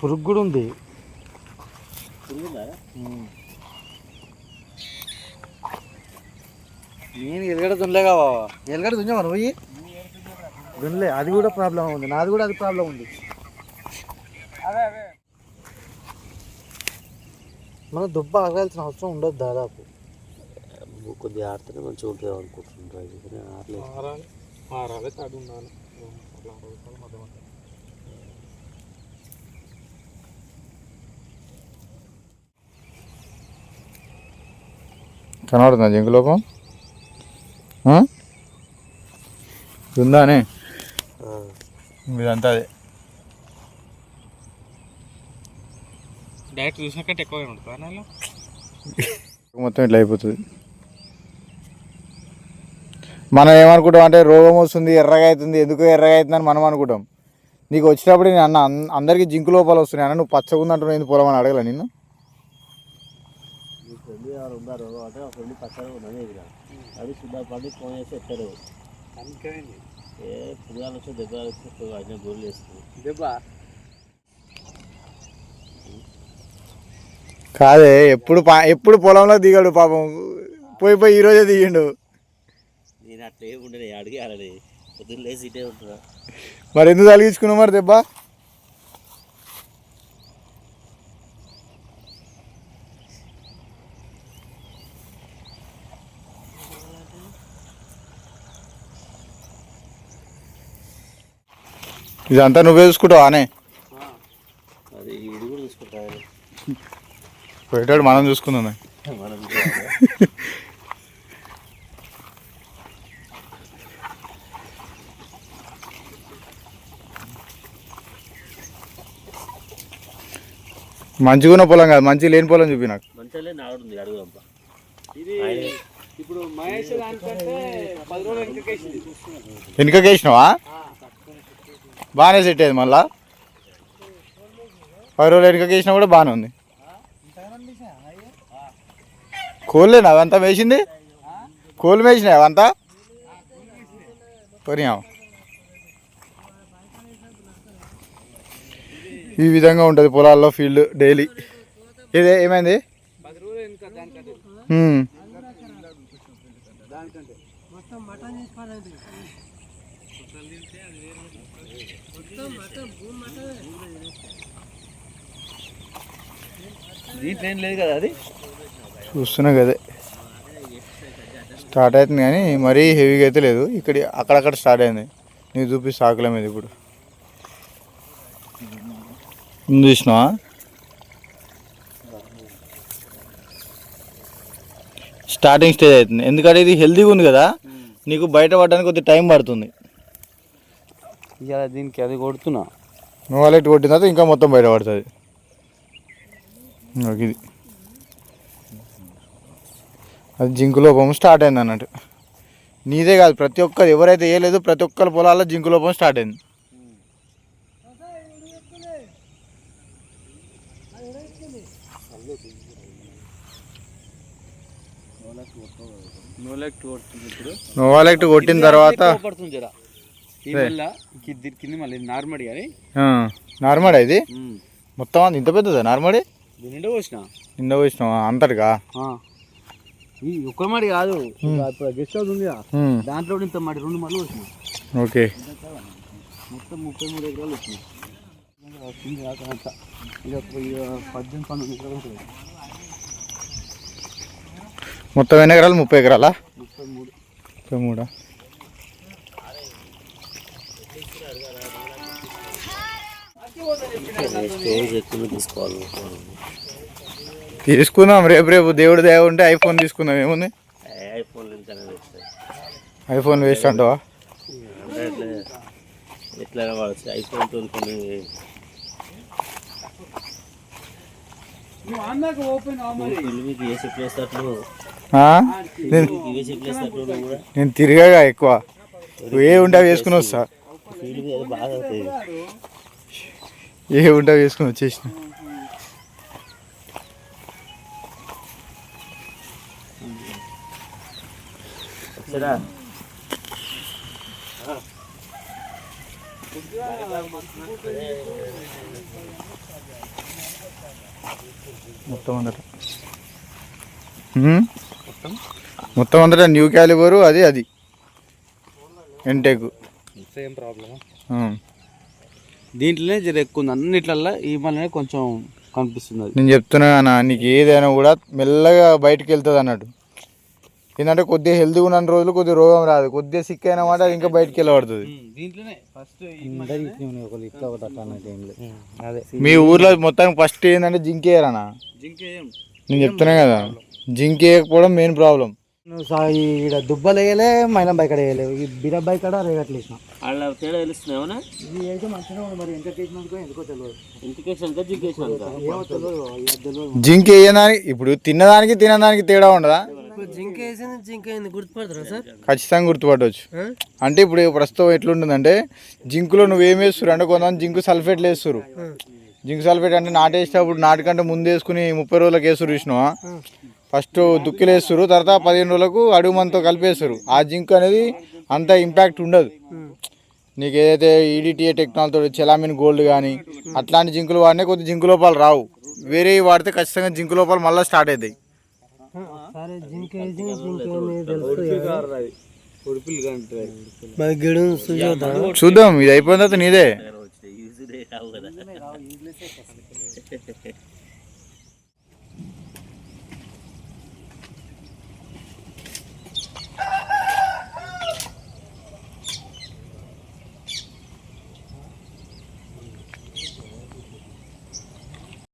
పురుగు కూడా ఉంది నేను ఎలుగడ దున్నలేగా బావా ఎలుగడ దున్నావా నువ్వు? పోయి? దున్నలే అది కూడా ప్రాబ్లం ఉంది. నాది కూడా అది ప్రాబ్లం ఉంది. మనం దుబ్బ ఆగాల్సిన అవసరం ఉండదు దాదాపు. కొద్దిగా ఆడితేనే మంచిగా ఉంటుంది అనుకుంటున్నాను. ఇది కానీ ఆడలేదు మారాలి మారాలి తడి ఉండాలి కనబడుతుందా జింకు లోపం? ఉందానే? ఇదంతా అదే. డైరెక్ట్ చూసినాకంటే ఎక్కువ ఉంటుంది మొత్తం ఇట్లా అయిపోతుంది. మనం ఏమనుకుంటాం అంటే రోగం వస్తుంది ఎర్రగా అవుతుంది ఎందుకు ఎర్రగా అవుతుంది అని మనం అనుకుంటాం. నీకు వచ్చినప్పుడు నేను అన్న అన్- అందరికీ జింకు లోపాలు వస్తున్నాయి. అన్న నువ్వు పచ్చగా ఉందంటున్నావు ఎందుకు పొలం అని అడగల నిన్ను? కాదే ఎప్పుడు పా ఎప్పుడు పొలంలో దిగాడు పాపం. పోయి పోయి ఈరోజే దిగిండు. నేను అట్లా ఏమి ఉండదు అడిగి ఆడలే. పొద్దున్న లేచి ఇటే ఉంటున్నా. మరి ఎందుకు తలిగించుకున్నావు మరి దెబ్బ? ఇదంతా నువ్వే చూసుకుంటావా అనే? అది ఇది కూడా చూసుకుంటాను పోయేటాడు మనం చూసుకుందాం మనం మంచిగా ఉన్న పొలం కాదు మంచి లేని పొలం చూపి నాకు. ఇప్పుడు మహేష్ దానికంటే పది రోజులు వెనకకేసింది. వెనుకకి వేసినావా బాగానే సెట్ అయ్యేది మళ్ళా. పది రోజులు వెనుకకి వేసినా కూడా బాగానే ఉంది. కోళ్ళేనా అవంతా వేసింది కోళ్ళు వేసినాయి అవంతా? కొనియావు ఈ విధంగా ఉంటుంది పొలాల్లో ఫీల్డ్ డైలీ. ఇదే ఏమైంది? లేదు కదా అది చూస్తున్నా కదే స్టార్ట్ అవుతుంది కానీ మరీ హెవీగా అయితే లేదు. ఇక్కడ అక్కడక్కడ స్టార్ట్ అయింది. నీకు చూపి సాకలేం మీద ఇప్పుడు. చూసినావా? స్టార్టింగ్ స్టేజ్ అవుతుంది. ఎందుకంటే ఇది హెల్తీగా ఉంది కదా నీకు బయట పడడానికి కొద్దిగా టైం పడుతుంది. దీనికి అది కొడుతున్నా. నువ్వు వాళ్ళకి కొట్టిన తర్వాత ఇంకా మొత్తం బయట పడుతుంది. ఇది. అది జింకు లోపం స్టార్ట్ అయింది అన్నట్టు. నీదే కాదు ప్రతి ఒక్కరు ఎవరైతే వేయలేదు ప్రతి ఒక్కరి పొలాల్లో జింకు లోపం స్టార్ట్ అయింది. వాళ్ళకి కొట్టిన తర్వాత మళ్ళీ నార్మడి అని నార్మల్ ఇది? మొత్తం ఇంత పెద్దదా నార్మల్ దీనిలో పోసిన? నిన్న వచ్చినావా అంతటిగా ఈ ఒక్క మడి కాదు. గెస్ట్ హౌస్ ఉంది దాంట్లో ఇంత మడి రెండు మడి వచ్చిన ఓకే. మొత్తం ముప్పై మూడు ఎకరాలు వచ్చినాయి వచ్చింది కాక అంతా ఇక ఇక పద్దెనిమిది పన్నెండు ఎకరాలు ఉంటుంది మొత్తం ఎన్ని ఎకరాలు? ముప్పై ఎకరాలా? ముప్పై మూడు. ముప్పై మూడా తీసుకుందాం. రేపు రేపు దేవుడు దయ ఉంటే ఐఫోన్ తీసుకుందాం. ఏముంది? ఐఫోన్ వేస్ట్ అంటావా? ఎట్లా వాడచ్చు. ఐఫోన్ నేను తిరిగాగా ఎక్కువ. నువ్వు ఏ ఉంటే వేసుకుని వస్తా? ఏ ఉంటే వేసుకుని వచ్చేసిన? సరే మొత్తం అందట మొత్తం అందట న్యూ క్యాలిబరు అది అది. ఎంటెక్ సేమ్ ప్రాబ్లమ్ దీంట్లోనే జర ఎక్కువ ఉంది. అన్నిట్లల్లో ఈ మననే కొంచెం కనిపిస్తుంది నేను చెప్తున్నా నీకు ఏదైనా కూడా మెల్లగా బయటికి వెళ్తుంది అన్నట్టు ఏంటంటే కొద్దిగా హెల్తీగా ఉన్న రోజులు కొద్దిగా రోగం రాదు. కొద్దిగా సిక్ అయిన మాట ఇంకా బయటికి వెళ్ళబడుతుంది. దీంట్లోనే ఫస్ట్ అదే. మీ ఊర్లో మొత్తానికి ఫస్ట్ ఏంటంటే జింక్ వేయరన్న జింకేయం నేను చెప్తున్నా కదా. జింక్ వేయకపోవడం మెయిన్ ప్రాబ్లం ఇక్కడ దుబ్బలు వేయలే మైనం బైక్ వేయలే. ఈ బిర బైక్ కాడ రేగట్లు వేసిన. వాళ్ళ తేడా తెలుస్తున్నావునా ఇది అయితే మంచిగా మరి. ఎంత ఎందుకో తెలియదు. తెలియదు. జింక్ వేయడానికి ఇప్పుడు తిన్నదానికి తినడానికి తేడా ఉండదా? ఖచ్చితంగా గుర్తుపట్టవచ్చు అంటే ఇప్పుడు ప్రస్తుతం ఎట్లుంటుందంటే జింకులో నువ్వేం వేస్తారు అంటే కొంతమంది జింకు సల్ఫేట్లు వేస్తారు జింక్ సల్ఫేట్ అంటే నాటేసేటప్పుడు నాటికంటే ముందు వేసుకుని ముప్పై రోజులకు వేస్తారు చూసినావా? ఫస్ట్ దుక్కిలు వేస్తారు తర్వాత పదిహేను రోజులకు అడుగు మనతో కలిపేస్తారు ఆ జింక్ అనేది అంత ఇంపాక్ట్ ఉండదు. నీకు ఏదైతే ఈడిటిఏ టెక్నాలజీతో చెలామిన్ గోల్డ్ కానీ అట్లాంటి జింకులు వాడినా కొద్ది జింకు లోపాలు రావు. వేరే వాడితే ఖచ్చితంగా జింకు లోపాలు మళ్ళీ స్టార్ట్ అవుతాయి సరే జింక జింక చూద్దాం ఇది అయిపోయిన తర్వాత నీదే.